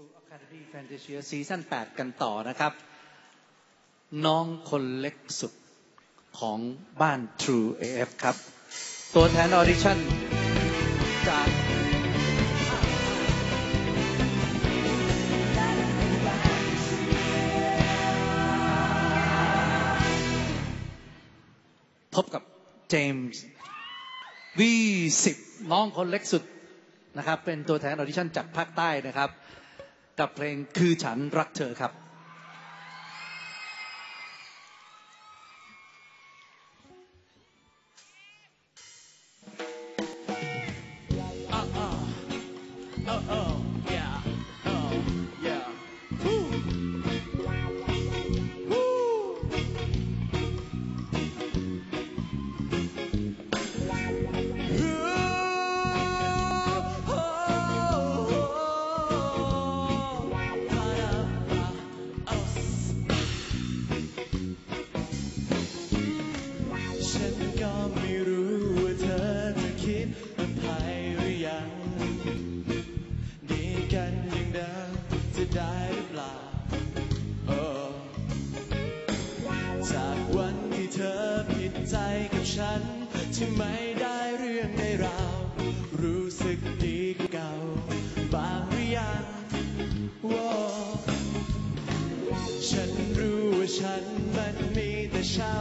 True Academy Fantasy Season 8กันต่อนะครับ น้องคนเล็กสุดของบ้าน True AF ครับ ตัวแทนออดิชั่นจากพบกับเจมส์วีสิบน้องคนเล็กสุดนะครับ เป็นตัวแทนออดิชั่นจากภาคใต้นะครับ กับเพลงคือฉันรักเธอครับ ที่ไม่ได้เรื่องในราวรู้สึกดีเก่า บางหรือยังว่าฉันรู้ว่าฉันมันมีแต่เช้า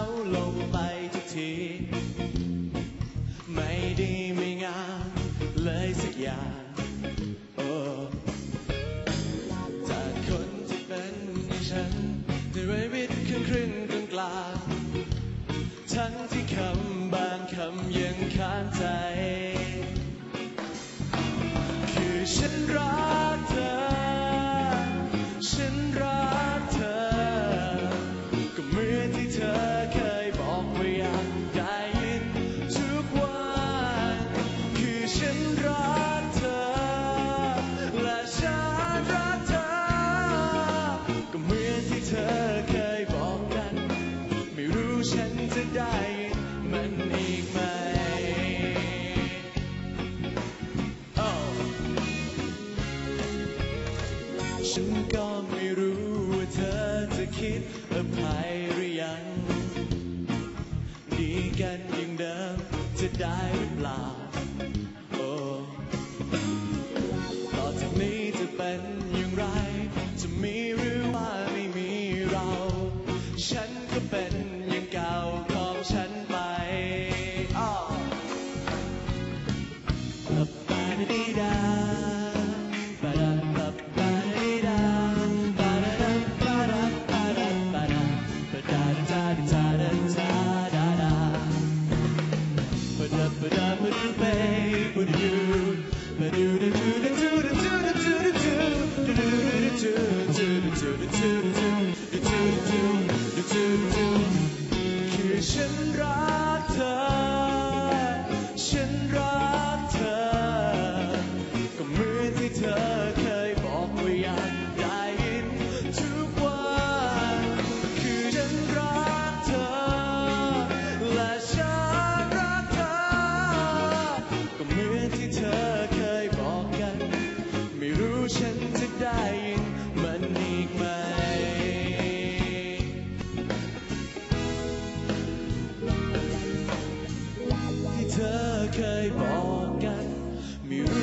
กันอย่างเดิมจะได้หรือเปล่า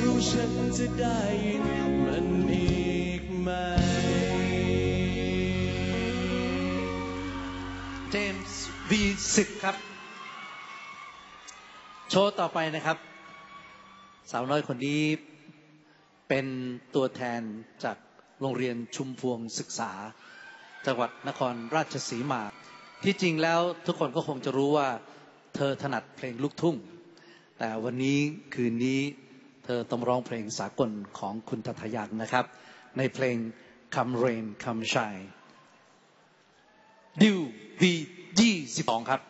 รู้ฉันจะได้ยินมันอีกไหม เจมส์วีสิกครับ โชว์ต่อไปนะครับ สาวน้อยคนนี้เป็นตัวแทนจากโรงเรียนชุมพวงศึกษา จังหวัดนครราชสีมา ที่จริงแล้วทุกคนก็คงจะรู้ว่า เธอถนัดเพลงลูกทุ่ง แต่วันนี้คืนนี้ เธอต้องร้องเพลงสากลของคุณทัทยันนะครับ ในเพลง Come Rain Come Shine ดิววียี่สิบสองครับ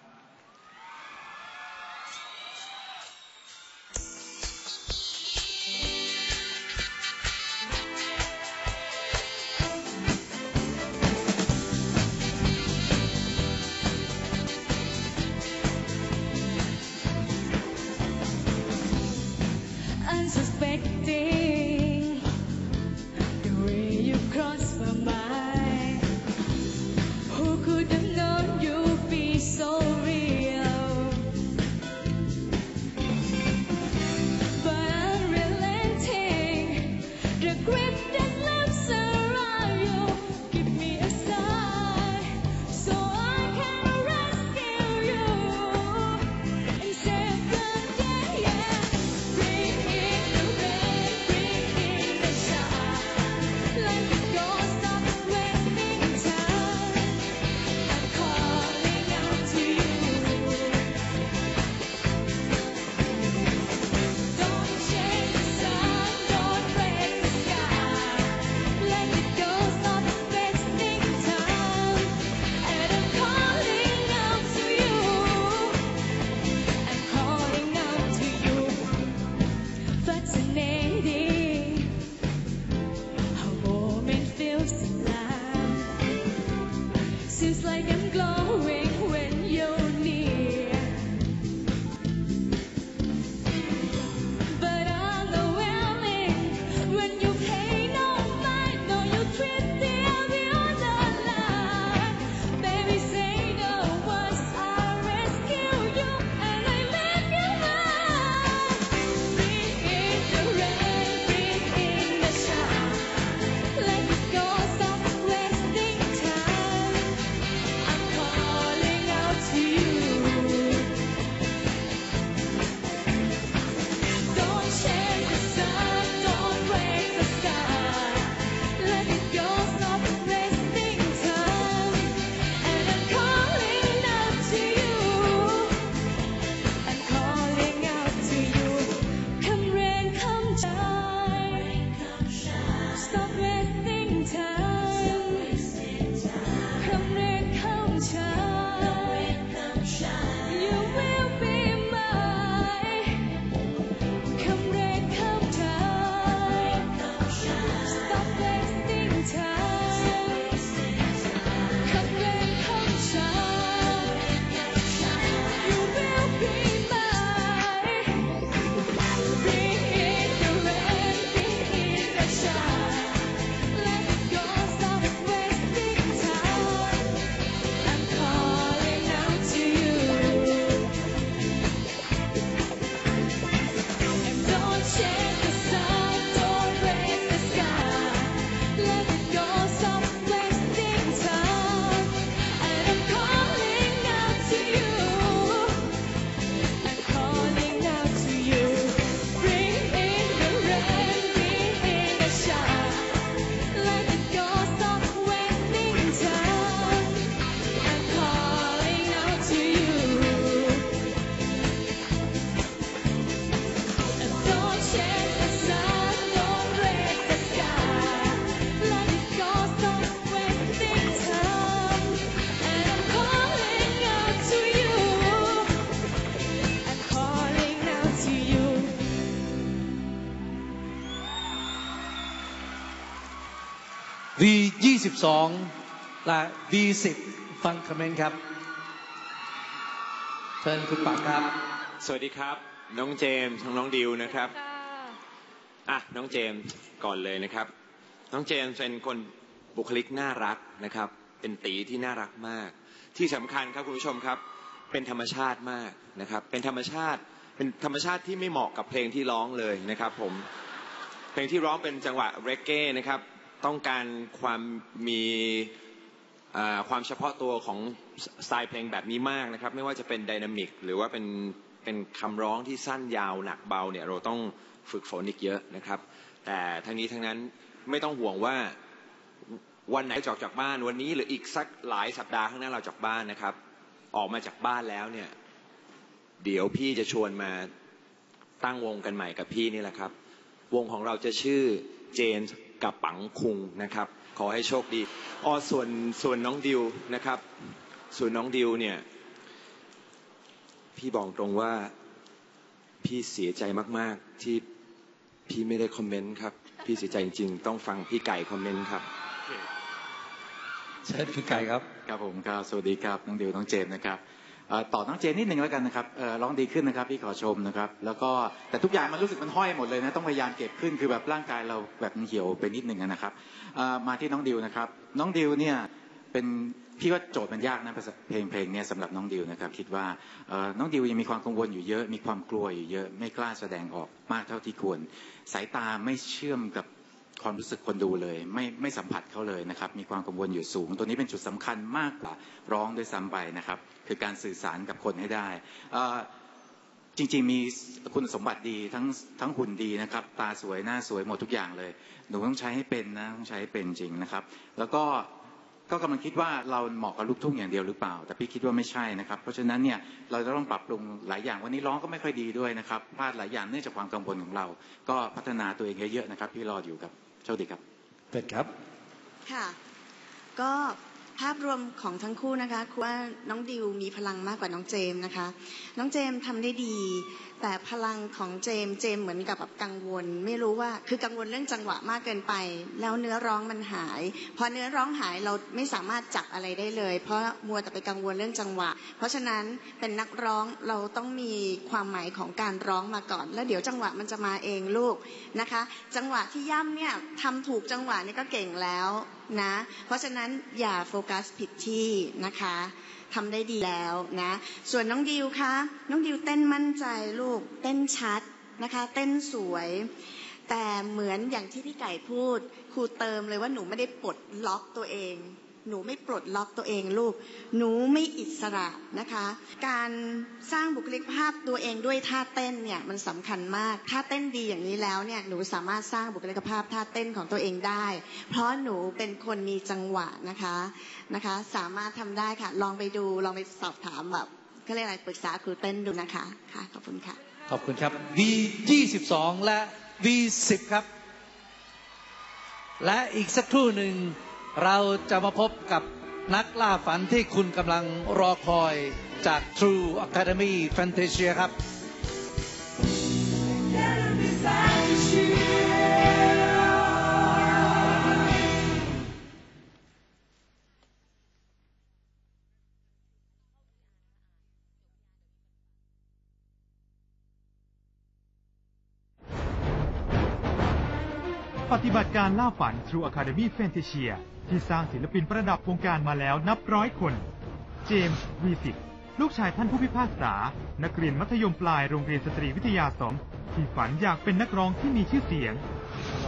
V22 และ V10 ฟังคอมเมนต์ครับเชิญคุณปักครับ สวัสดีครับ น้องเจมส์น้องดิวนะครับอะน้องเจมส์ก่อนเลยนะครับ น้องเจมส์เป็นคนบุคลิกน่ารักนะครับ เป็นตีที่น่ารักมาก ที่สำคัญครับคุณผู้ชมครับ เป็นธรรมชาติมากนะครับ เป็นธรรมชาติเป็นธรรมชาติที่ไม่เหมาะกับเพลงที่ร้องเลยนะครับ ผมเพลงที่ร้องเป็นจังหวะเรกเก้นะครับ ต้องการความมีความเฉพาะตัวของสไตล์เพลงแบบนี้มากนะครับ ไม่ว่าจะเป็นไดนามิกหรือว่าเป็นเป็นคำร้องที่สั้นยาวหนักเบาเนี่ยเราต้องฝึกฝนอีกเยอะนะครับ แต่ทั้งนี้ทั้งนั้นไม่ต้องห่วงว่าวันไหนจะออกจากบ้านวันนี้หรืออีกสักหลายสัปดาห์ข้างหน้าเราจากบ้านนะครับ ออกมาจากบ้านแล้วเนี่ยเดี๋ยวพี่จะชวนมาตั้งวงกันใหม่กับพี่นี่แหละครับ วงของเราจะชื่อเจนส์กับปังคุงนะครับ ขอให้โชคดีอ๋อส่วนส่วนน้องดิวนะครับ ส่วนน้องดิวเนี่ย พี่บอกตรงว่าพี่เสียใจมาก ๆ ที่พี่ไม่ได้คอมเมนต์ครับ พี่เสียใจจริง ๆ ต้องฟังพี่ไก่คอมเมนต์ครับเชิญคุณไก่ครับครับผมครับสวัสดีครับน้องดิวน้องเจมส์นะครับเอ่อ ต่อน้องเจมส์นิดนึงแล้วกันนะครับร้องดีขึ้นนะครับพี่ขอชมนะครับ แล้วก็แต่ทุกอย่างมันรู้สึกมันห้อยหมดเลยนะต้องพยายามเก็บขึ้นคือแบบร่างกายเราแบบเหี่ยวไปนิดนึงนะครับมาที่น้องดิวนะครับ น้องดิวเนี่ยเป็นพี่ว่าโจทย์มันยากนะเพลงเพลงเนี่ยสำหรับน้องดิวนะครับ คิดว่าน้องดิวยังมีความกังวลอยู่เยอะ มีความกลัวอยู่เยอะ ไม่กล้าแสดงออกมากเท่าที่ควร สายตาไม่เชื่อมกับ ความรู้สึกคนดูเลย ไม่ไม่สัมผัสเขาเลยนะครับ มีความกังวลอยู่สูง ตัวนี้เป็นจุดสำคัญมากกว่าร้องด้วยซ้ำไปนะครับ คือการสื่อสารกับคนให้ได้จริงๆมีคุณสมบัติดีทั้งทั้งหุ่นดีนะครับ ตาสวยหน้าสวยหมดทุกอย่างเลย หนูต้องใช้ให้เป็นนะต้องใช้ให้เป็นจริงนะครับ แล้วก็ก็กำลังคิดว่าเราเหมาะกับลูกทุ่งอย่างเดียวหรือเปล่า แต่พี่คิดว่าไม่ใช่นะครับ เพราะฉะนั้นเนี่ยเราจะต้องปรับปรุงหลายอย่างวันนี้ร้องก็ไม่ค่อยดีด้วยนะครับพลาดหลายอย่างเนื่องจากความกังวลของเรา ก็พัฒนาตัวเองเยอะๆนะครับ พี่รออยู่ครับ โชคดีครับเป็ดครับ ค่ะ ก็ ภาพรวมของทั้งคู่นะคะคือว่าน้องดิวมีพลังมากกว่าน้องเจมส์นะคะ น้องเจมส์ทำได้ดี แต่พลังของเจมส์เจมส์เหมือนกับแบบกังวล ไม่รู้ว่าคือกังวลเรื่องจังหวะมากเกินไป แล้วเนื้อร้องมันหาย พอเนื้อร้องหายเราไม่สามารถจับอะไรได้เลย เพราะมัวแต่ไปกังวลเรื่องจังหวะ เพราะฉะนั้นเป็นนักร้องเราต้องมีความหมายของการร้องมาก่อน แล้วเดี๋ยวจังหวะมันจะมาเองลูกนะคะ จังหวะที่ย่ำเนี่ยทำถูกจังหวะนี่ก็เก่งแล้ว นะ เพราะฉะนั้นอย่าโฟกัสผิดที่นะคะทำได้ดีแล้วนะ ส่วนน้องดิวคะน้องดิวเต้นมั่นใจลูกเต้นชัดนะคะ เต้นสวย แต่เหมือนอย่างที่พี่ไก่พูดครูเติมเลยว่าหนูไม่ได้ปลดล็อกตัวเอง หนูไม่ปลดล็อกตัวเองลูก หนูไม่อิสระนะคะ การสร้างบุคลิกภาพตัวเองด้วยท่าเต้นเนี่ยมันสำคัญมาก ถ้าเต้นดีอย่างนี้แล้วเนี่ยหนูสามารถสร้างบุคลิกภาพท่าเต้นของตัวเองได้ เพราะหนูเป็นคนมีจังหวะนะคะนะคะ สามารถทำได้ค่ะ ลองไปดูลองไปสอบถามแบบก็เรียกอะไรปรึกษาครูเต้นดูนะคะค่ะขอบคุณค่ะ ขอบคุณครับ V22 และ V10 ครับ และอีกสักครู่หนึ่ง เราจะมาพบกับนักล่าฝันที่คุณกำลังรอคอยจาก True Academy Fantasia ครับ ปฏิบัติการล่าฝัน True Academy Fantasia ที่สร้างศิลปินประดับวงการมาแล้วนับร้อยคน เจมส์วีสิตลูกชายท่านผู้พิพากษา นักเรียนมัธยมปลายโรงเรียนสตรีวิทยาสองที่ฝันอยากเป็นนักร้องที่มีชื่อเสียง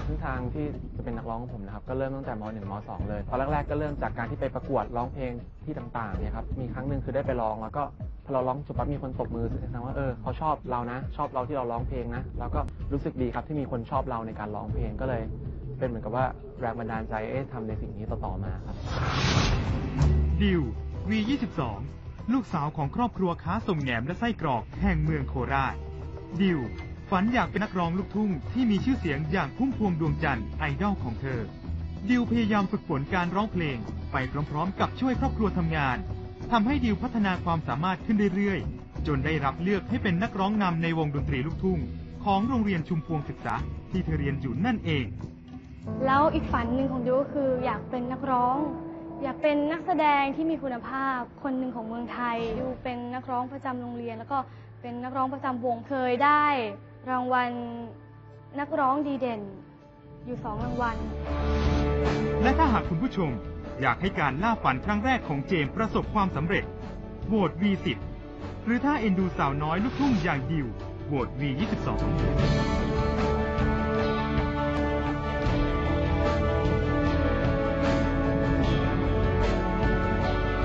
เส้นทางที่จะเป็นนักร้องของผมนะครับ ก็เริ่มตั้งแต่ม .1 ม .2 เลยตอนแรกๆก็เริ่มจากการที่ไปประกวดร้องเพลงที่ต่างๆเนี่ยครับมีครั้งหนึ่งคือได้ไปร้องแล้วก็พอเราร้องจบปั๊บมีคนตบมือแสดงว่าเออเขาชอบเรานะ ชอบเราที่เราร้องเพลงนะแล้วก็รู้สึกดีครับที่มีคนชอบเราในการร้องเพลงก็เลย เป็นเหมือนกับว่าแรงบันดาลใจเอ๊ะทำในสิ่งนี้ต่อๆมาครับดิว V22 ลูกสาวของครอบครัวค้าส่งแหนมและไส้กรอกแห่งเมืองโคราชดิว ฝันอยากเป็นนักร้องลูกทุ่งที่มีชื่อเสียงอย่างพุ่มพวงดวงจันทร์ไอดอลของเธอ ดิวพยายามฝึกฝนการร้องเพลง ไปพร้อมๆ กับช่วยครอบครัวทำงานทำให้ดิวพัฒนาความสามารถขึ้นเรื่อยๆ จนได้รับเลือกให้เป็นนักร้องนำในวงดนตรีลูกทุ่ง ของโรงเรียนชุมพวงศึกษาที่เธอเรียนอยู่นั่นเอง แล้วอีกฝันหนึ่งของดิวก็คืออยากเป็นนักร้อง อยากเป็นนักแสดงที่มีคุณภาพคนหนึ่งของเมืองไทยดิวเป็นนักร้องประจำโรงเรียน แล้วก็เป็นนักร้องประจำวงเคยได้ รางวัลนักร้องดีเด่น อยู่สองรางวัล และถ้าหากคุณผู้ชมอยากให้การล่าฝันครั้งแรกของเจมส์ประสบความสำเร็จ โหวต V10 หรือถ้าเอ็นดูสาวน้อยลูกทุ่งอย่างดิว โหวต V22